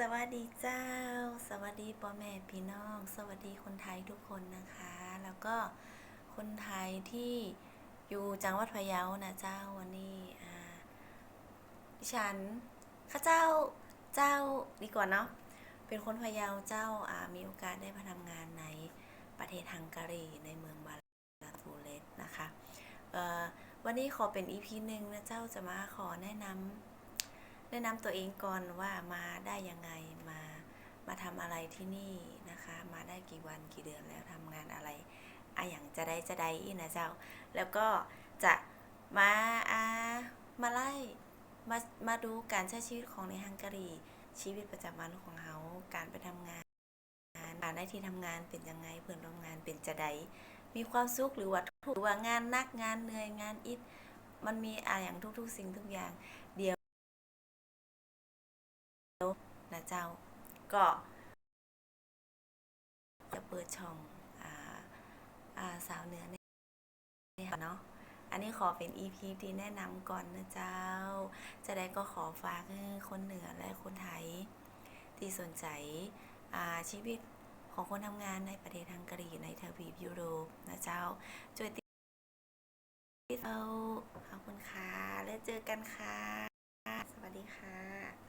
สวัสดีเจ้า สวัสดีพ่อแม่พี่น้อง สวัสดีคนไทยทุกคนนะคะ แล้วก็คนไทยที่อยู่จังหวัดพะเยานะเจ้าวันนี้ดิฉันข้าเจ้าเจ้าดีกว่าเนาะเป็นคนพะเยาเจ้าามีโอกาสได้มาทำงานในประเทศฮังการีในเมืองบาลาตูเลสนะคะเออวันนี้ขอเป็นอีพีหนึ่งนะเจ้าจะมาขอแนะนำ แนะนำตัวเองก่อนว่ามาได้ยังไงมามาทำอะไรที่นี่นะคะ มาได้กี่วันกี่เดือนแล้วทำงานอะไรอะอย่างจะได้จะได้อีนะเจ้า แล้วก็จะมาอามาไล่มามาดูการใช้ชีวิตของในฮังการีชีวิตประจำวันของเขาการไปทำงานการได้ที่ทำงานเป็นยังไงเพื่อนร่วมงานเป็นจะได้มีความสุขหรือว่าทุกว่างานนักงานเหนื่อยงานอิดมันมีอะไรอย่างทุก ๆ สิ่งทุกอย่าง เดี๋ย นะเจ้าก็จะเปิดช่องอ่าอ่าสาวเหนือเนี่ยเนาะอันนี้ขอเป็น EP ที่แนะนำก่อนนะเจ้า จะได้ก็ขอฝากคนเหนือและคนไทย ที่สนใจอ่าชีวิตของคนทำงานในประเทศฮังการีในทวีปยุโรปนะเจ้าช่วยติดตาขอบคุณค่ะ แล้วเจอกันค่ะ สวัสดีค่ะ